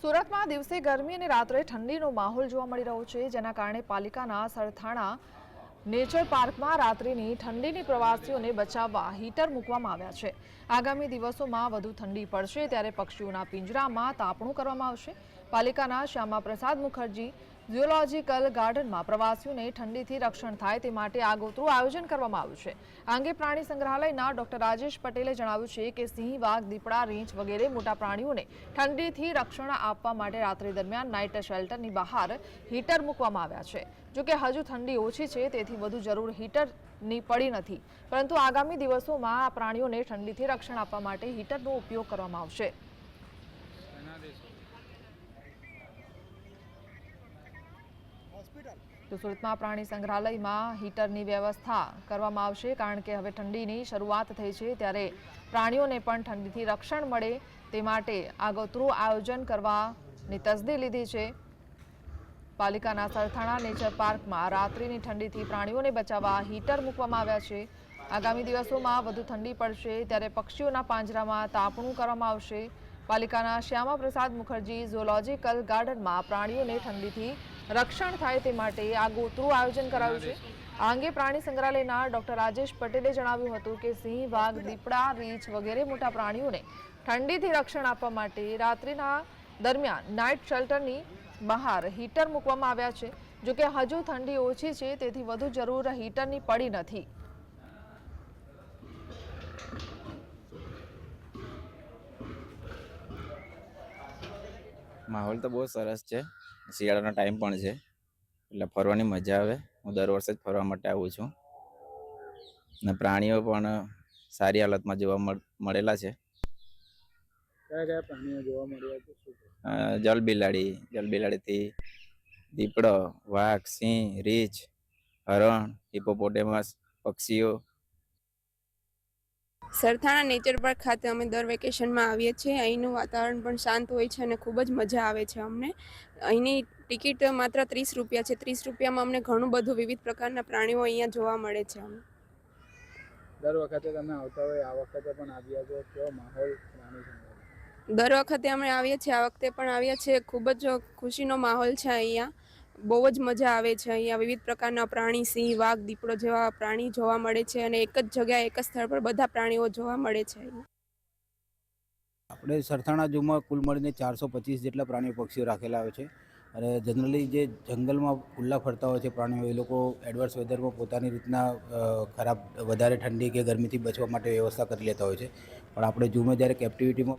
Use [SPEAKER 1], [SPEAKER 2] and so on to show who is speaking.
[SPEAKER 1] સુરતમાં દિવસે ગરમી અને રાત્રે ઠંડીનો માહોલ જોવા મળી રહ્યો છે, જેના કારણે પાલિકાના સરથાણા નેચર પાર્કમાં રાત્રિની ઠંડીની પ્રવાસીઓને બચાવવા હીટર મૂકવામાં આવ્યા છે. આગામી દિવસોમાં વધુ ઠંડી પડશે ત્યારે પક્ષીઓના પિંજરામાં તાપણું કરવામાં આવશે. પાલિકાના શ્યામા પ્રસાદ મુખર્જી ઝિયોલોજીકલ ગાર્ડનમાં પ્રવાસીઓને ઠંડીથી રક્ષણ થાય તે માટે આગોતરું આયોજન કરવામાં આવ્યું છે. આ અંગે પ્રાણી સંગ્રહાલયના ડોક્ટર રાજેશ પટેલે જણાવ્યું છે કે સિંહ વાઘ દીપડા, રીંછ વગેરે મોટા પ્રાણીઓને ઠંડીથી રક્ષણ આપવા માટે રાત્રિ દરમિયાન નાઇટ શેલ્ટરની બહાર હીટર મૂકવામાં આવ્યા છે. જોકે હજુ ઠંડી ઓછી છે, તેથી વધુ જરૂર હીટરની પડી નથી. પરંતુ આગામી દિવસોમાં આ પ્રાણીઓને ઠંડીથી રક્ષણ આપવા માટે હીટરનો ઉપયોગ કરવામાં આવશે. તો સુરતમાં પ્રાણી સંગ્રહાલયમાં હીટરની વ્યવસ્થા કરવામાં આવશે કારણ કે હવે ઠંડીની શરૂઆત થઈ છે ત્યારે પ્રાણીઓને પણ ઠંડીથી રક્ષણ મળે તે માટે આગોતરું આયોજન કરવાની તસદી લીધી છે. પાલિકાના સરથાણા નેચર પાર્કમાં રાત્રિની ઠંડીથી પ્રાણીઓને બચાવવા હીટર મૂકવામાં આવ્યા છે. આગામી દિવસોમાં વધુ ઠંડી પડશે ત્યારે પક્ષીઓના પાંજરામાં તાપણું કરવામાં આવશે. પાલિકાના શ્યામા પ્રસાદ મુખર્જી ઝોલોજીકલ ગાર્ડનમાં પ્રાણીઓને ઠંડીથી રક્ષણ થાય તે માટે આગોતરું આયોજન કરાયું છે. આ અંગે પ્રાણી સંગ્રહાલયના ડોક્ટર રાજેશ પટેલે જણાવ્યું હતું કે સિંહ વાઘ દીપડા રીંછ વગેરે મોટા પ્રાણીઓને ઠંડીથી રક્ષણ આપવા માટે રાત્રિના દરમિયાન નાઇટ શેલ્ટરની બહાર હીટર મૂકવામાં આવ્યા છે. જોકે હજુ ઠંડી ઓછી છે તેથી વધુ જરૂર હીટરની પડી નથી.
[SPEAKER 2] માહોલ તો બહુ સરસ છે. શિયાળાનો ટાઈમ પણ છે. એટલે ફરવાની મજા આવે. હું દર વર્ષે જ ફરવા માટે આવું છું. અને પ્રાણીઓ પણ સારી હાલતમાં જોવા મળ- મળેલા છે.
[SPEAKER 3] જલ
[SPEAKER 2] બિલાડી જલ જલબિલાડીથી દીપડો વાઘ સિંહ રીંછ હરણ હિપોપોટેમસ પક્ષીઓ
[SPEAKER 4] સરથાણા નેચર પાર્ક ખાતે અમે દર વેકેશનમાં આવીએ છીએ. અહીંનું વાતાવરણ પણ શાંત હોય છે અને ખૂબ જ મજા આવે છે અમને. અહીંની ટિકિટ માત્ર ત્રીસ રૂપિયા છે. ત્રીસ રૂપિયામાં અમને ઘણું બધું વિવિધ પ્રકારના પ્રાણીઓ અહીંયા જોવા મળે છે. અમને
[SPEAKER 3] દર વખતે તમે આવતા હોય આ વખતે પણ આવ્યા છો? કેવો માહોલ પ્રાણી
[SPEAKER 4] દર વખતે અમે આવીએ છીએ આ વખતે પણ આવ્યા છીએ. ખૂબ જ ખુશીનો માહોલ છે અહીંયા. બહુ જ મજા આવે છે. અહીંયા વિવિધ પ્રકારના પ્રાણી, સિંહ, વાઘ, દીપડો જેવા પ્રાણી જોવા મળે છે અને એક જ જગ્યાએ, એક જ સ્થળ પર બધા પ્રાણીઓ જોવા મળે છે
[SPEAKER 5] આપણે સરથાણા ઝૂમાં કુલ મળીને ચારસો પચીસ જેટલા પ્રાણીઓ, પક્ષીઓ રાખેલા હોય છે. અને જનરલી જે જંગલમાં ખુલ્લા ફરતા હોય છે પ્રાણીઓ, એ લોકો એડવર્સ વેધરમાં પોતાની રીતના ખરાબ, વધારે ઠંડી કે ગરમીથી બચવા માટે વ્યવસ્થા કરી લેતા હોય છે. પણ આપણે ઝૂમાં જ્યારે કેપ્ટિવિટીમાં